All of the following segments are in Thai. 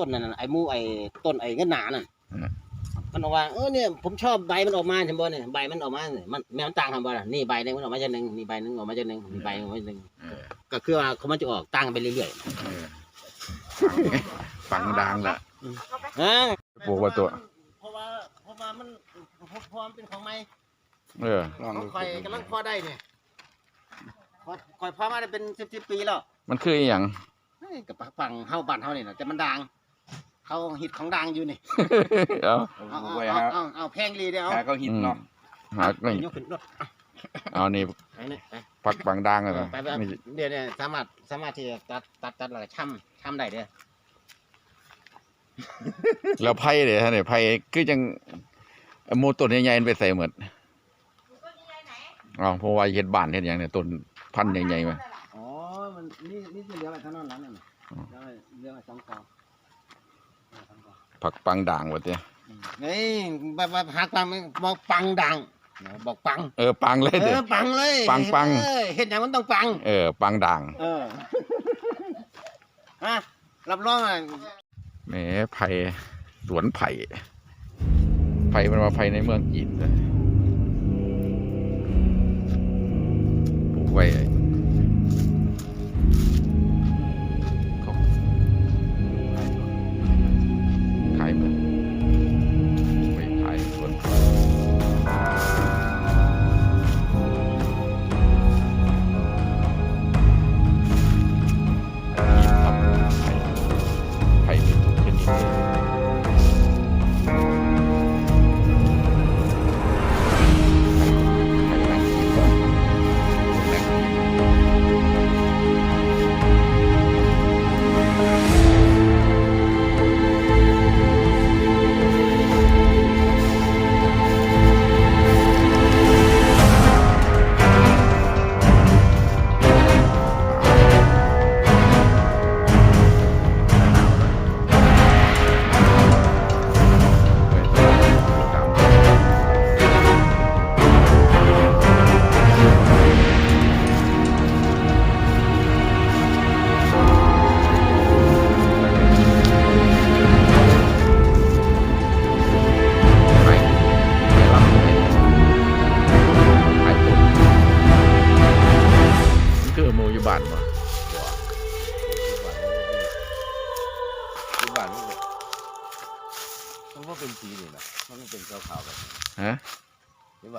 ต้นนั่นน่ะไอ้หมูไอ้ต้นไอ้เงินหนานั่นอืม มันออกว่าเออเนี่ยผมชอบใบมันออกมาเห็นบ่เนี่ยใบมันออกมาเนี่ยมันแม่มันต่างกันบ่ล่ะนี่ใบหนึงมันออกมาจากหนึงนี่ใบหนึงออกมาจากหนึงนี่ใบหนึงออกมาจากหนึงเออก็คือว่าเขามันจะออกต่างกันไปเรื่อยเออฟังดังละๆอ่าปลูกว่าตัว เพราะว่าเพราะว่ามันเพราะเพราะมันเป็นของใหม่ เออ ของคอยกำลังพอได้เนี่ยคอยคอยพอมาได้เป็นสิบๆปีแล้วมันคืออหย่างเฮ้ยกับฝั่งเฮาบ้านเฮานี่นะแต่มันดัง เขาฮิตของดังอยู่นี่เอาเอาเอาไว้เอาฮะเอาเอาแพงลีเดียวหาเขาหินเนาะหาไม่ยกขึ้นรถเอานี่ไปนี่ไปพักฟังดังเลยนะไปไปไม่เดี๋ยวเนี่ยสามารถสามารถที่จะตัดตัดตัดอะไรช่ำช่ำได้เด้อแล้วไผ่เดี๋ยวเนี่ยไผ่คือจังโมต้นใหญ่ๆมันไปใส่หมดอ๋อเพราะว่าเฮ็ดบ้านเฮ็ดหยังเนี่ยต้นพันธุ์ใหญ่ๆมาอ๋อมันนี่นี่คือเรื่องอะไรทั้งนั้นแล้วนั่นน่ะอ๋อเรื่องอะไรเรื่องอะไรสองกอเรื่องสองกอ ผักปังด่างว่าเด้อืมนี่แบบแบบหักปังบอกปังดังนะบอกปัง เออปังเลยเอเด้อปังเลยปังปังเออเห็นอย่างมันต้องปัง เออปังด่าง เออฮะรับรองอะแหมไผ่สวนไผ่ ไผ่มันมาไผ่ในเมืองจีนเลยปลูกไว้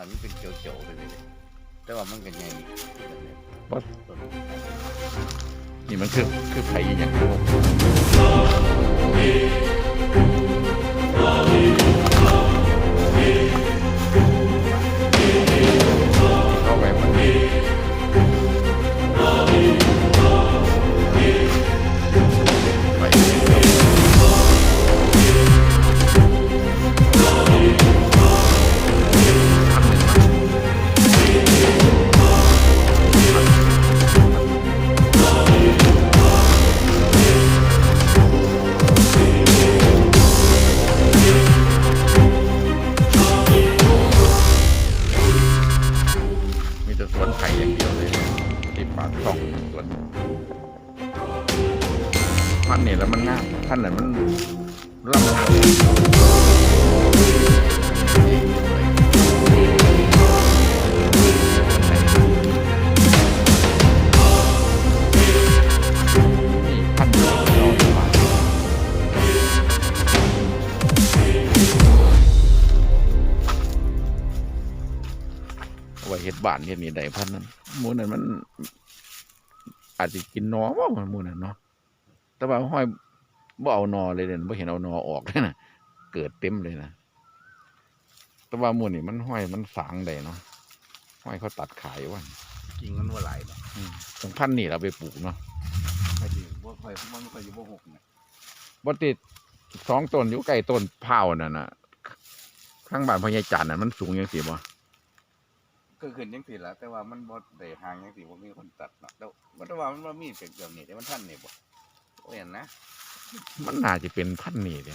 ที่บ้านมันเป็นเขียวๆไปเลยแต่ว่ามันก็ใหญ่บ่ต้นนี่มันคือคือไผ่อหย่างนี้เข้าไปมัน สวนพันธุ์นี่แล้วมันง่ามพันธุ์ไหนมันร่ำนี่พันธุ์เดียวเราอยู่บ้านเอาไว้เฮ็ดบ้านเฮ็ดนี่ได้พันนั้นมูนั้นมัน อาจจะกินหนอว่ามันหมูนั้นเนาะแต่ว่าห้อยบ่เอาหนอเลยเด่นบ่เห็นเอาหนอออกเลยนะเกิดเต็มเลยนะแต่ว่าหมูนี่มันห้อยมันสางได้เนาะห้อยเขาตัดขายว่าจริงมันว่าหลายเนาะตรงพันธุ์นี่เราไปปลูกเนาะไม่ดีว่าค่อยมันค่อยอยู่บ่หกเนี่ยบ่ติดสองต้นอยู่ใกล้ต้นเผาวนั่นน่ะข้างบ้านพ่อใหญ่จันทร์น่ะมันสูงยังสิบ่ ก็ขึ้นยังสิละแต่ว่ามันบ่ได้ห่างยังสิบ่มีคนตัดเนาะแล้วมันแต่ว่ามันบ่มีเป็นแบบนี้แต่มันท่านนี่บ่โอ้ยนะมันน่าจะเป็นพันธุ์นี่เด้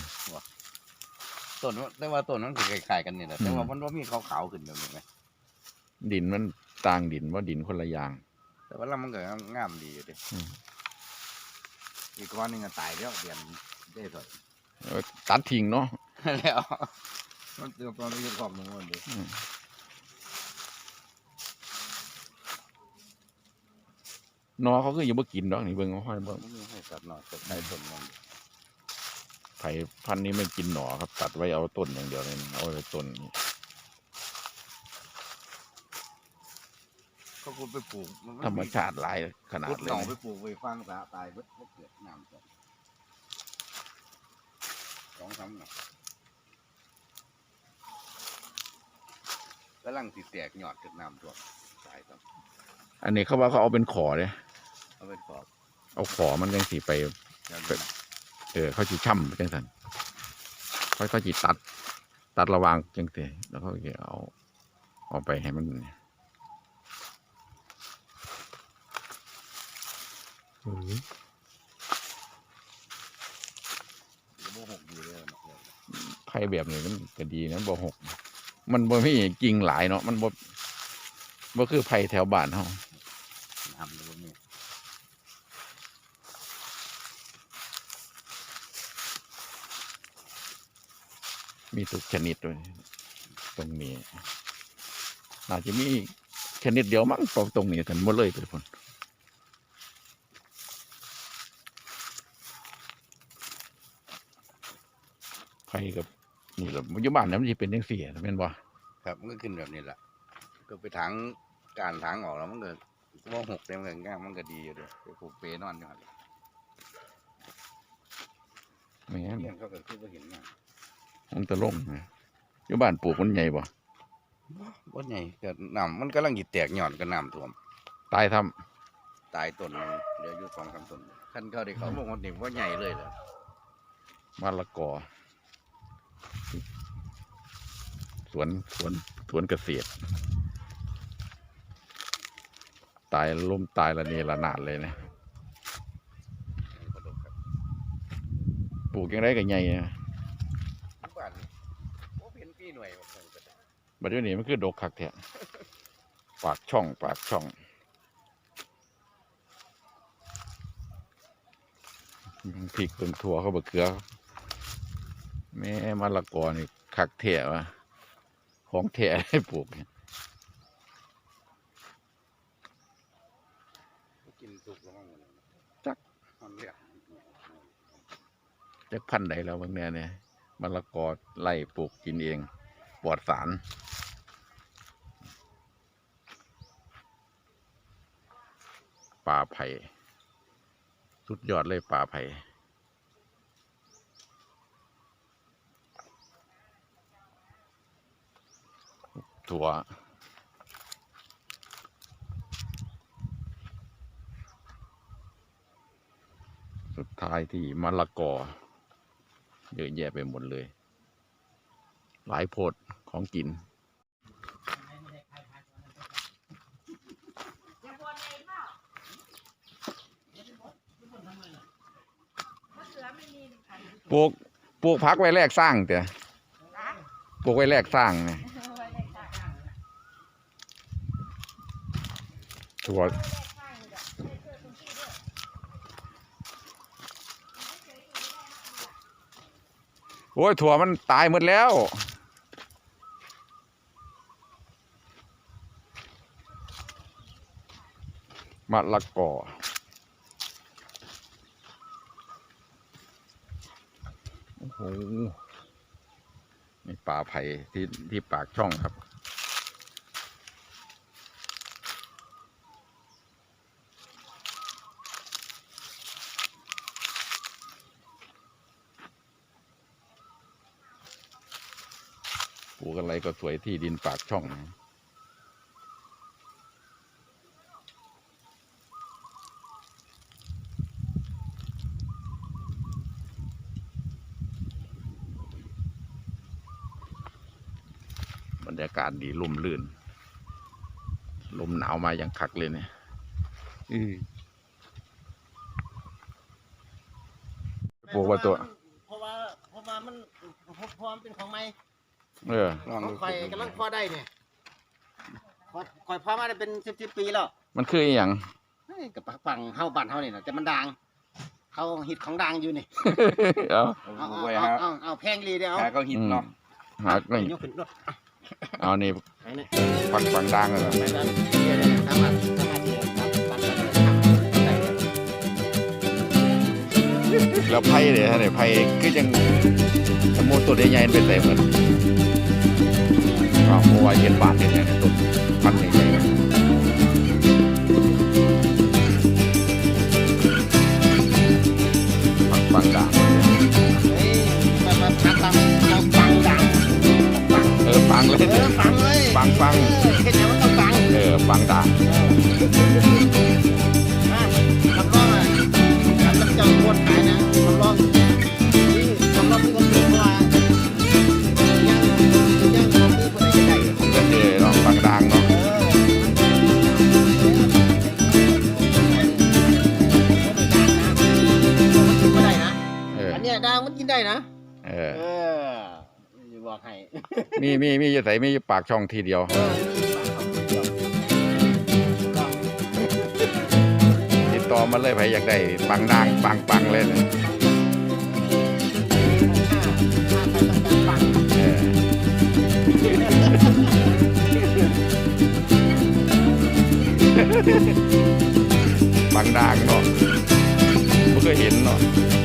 ต้นมันแต่ว่าต้นมันก็คล้ายๆกันนี่แหละแต่ว่ามันบ่มีขาวๆขึ้นแบบนี้ไหมดินมันต่างดินว่าดินคนละอย่าง แต่ว่าแล้วมันก็งามดีอยู่ดิอืมอีกก้อนหนึงก็ตายแล้วเดือนได้ถอยเออตัดทิ้งเนาะแล้วมันเตรียมตอนนี้ขอบหนึ่งวันเดียว อืม นอเขาคือยังบ่กินดอกนี่เบิ่งเอาห้อยเบิ่งมันมีให้ตัดหน่อยตัดได้ต้นมันไผ่พันธุ์นี้ไม่กินหนอครับ ตัดไว้เอาต้นอย่างเดียวเลยเอาไว้ต้นนี่เขาพูดไปปลูกนไธรรมชาติหลายขนาดพุดเลหน่อยไปปลูกไปฟังตาตายเบิดบ่เกิดน้ำก่อนสองสามหน่อยกำลังติแตกหยอดเกิดน้ำท่วมตายครับ อันนี้เขาว่าเขาเอาเป็นขอเลยเอาเป็นขอบเอาขอมันจังสีไป อย่างเป็นเออเขาจีช่ำจังสันเขาเขาจีตัด ตัดระหวางจังสีแล้วเขาจะเอาเอาไปให้มันอืมโมหกอยู่เลยเนาะไผ่แบบนี้มันก็ดีนะบ่หก มันบ่มีกิ่งหลายเนาะมันบ่บ่คือไผ่แถวบ้านเฮา ทำเลยนี่ มีทุกชนิดเลยตรงนี้อาจจะมีชนิดเดียวมั้งตรงตรงนี้กันหมดเลยทุกคนไผ่กับนี่แหละปัจจุบันเนี่ยมันจะเป็นยังสี่แม่นบ่ครับมันก็ขึ้นแบบนี้แหละก็ไปถางการถางออกแล้วมันก็โมหกเต็มเลยง่ายมันก็ดีอยู่เลยไปปลูกเปนอนอยู่หั่นแม่นเลี้ยงเขาก็คือว่าเห็นงาม มันตะลงนะอยู่บ้านปลูกมันใหญ่บ่บ่ใหญ่ก็น้ำมันกำลังหยิแตกหย่อนก็น้ำท่วม ตายทำตายต้นหนึงเหลืออยู่สองสามต้นคันเขาได้เขาบอกว่านี่ว่าใหญ่เลยเหรอมะละกอ สวนสวนสวนเกษตร ตายล้มตายละเนระนาดเลยนะนี่ก็ดกครับปลูกยังไงก็ใหญ่นะ ทุกบ้านนี่โอ้เป็นพี่ หน่วยบอกเลยก็ได้บัดเดี๋ยวนี้มันคือดกคักแท้ปากช่องปากช่อง พริกเป็นถั่วเขาบะเขือแม่มะละกอนี่คักแท้วะของแท้ให้ปลูกเนี่ยกินสุกแล้วมั้งมันจักมันเรียกจักพันธุ์ใดแล้วบางเนี่ยเนี่ยมะละกอไล่ปลูกกินเอง ปลอดสารป่าไผ่สุดยอดเลยป่าไผ่ถั่วสุดท้ายที่มะละกอเยอะแยะไปหมดเลย หลายโพดของกิน ปลูกปลูกพักไว้แรกสร้างเดี๋ยปลูกไว้แรกสร้างไงถั่วโอ้ยถั่วมันตายหมดแล้ว มะละกอโอ้โหนี่ป่าไผ่ที่ที่ปากช่องครับ ปลูกอะไรก็สวยที่ดินปากช่องนะ บรรยากาศดีลมลื่น ลมหนาวมาอย่างคักเลยเนี่ยอือปลูกไว่าตัว เพราะว่าเพราะว่ามันเพราะเพราะมันเป็นของใหม่เออลองของดูข่อยกำลังพอได้เนี่ยข่อยข่อยพอมาได้เป็นสิบสิบปีแล้ว มันคืออหย่างเฮ้ยกับฝั่งเฮาบ้านเฮานี่นะแต่มันดังเขาฮิตของดังอยู่นี่ เอาเอาเอาไว้เอาฮะเอาเอาแพงลีเดียวเอาหาเขาหินเนาะหานี่ยกขึ้นรถ เอานี่ไหนเนี่ยฟังฟังดังเลยไปด้านเดี๋ยวๆๆทำมาทำมาทีเดียวครับปัดไปเลยครับใส่เลยแล้วไผ่เนี่ยฮะเนี่ยไผ่คือจังสมมุติตัวใหญ่ๆเป็นใส่เหมือนอ้าวเพราะว่าเห็นบาทเห็นไงเนี่ยต้นพันธุ์ใหญ่ๆฟั ฟังเลยเออฟังเลยฟังฟังเออแค่ไหนมันต้องฟังเออฟังดัง บอกให้มีมีมีอยู่ใส่มีอยู่ปากช่องทีเดียวเออนี่ปากของคนเดียวติดต่อมาเลยใครอยากได้ปังดังปังปังเลยเนี่ยเออปังดังเนาะไม่เคยเห็นเนาะเ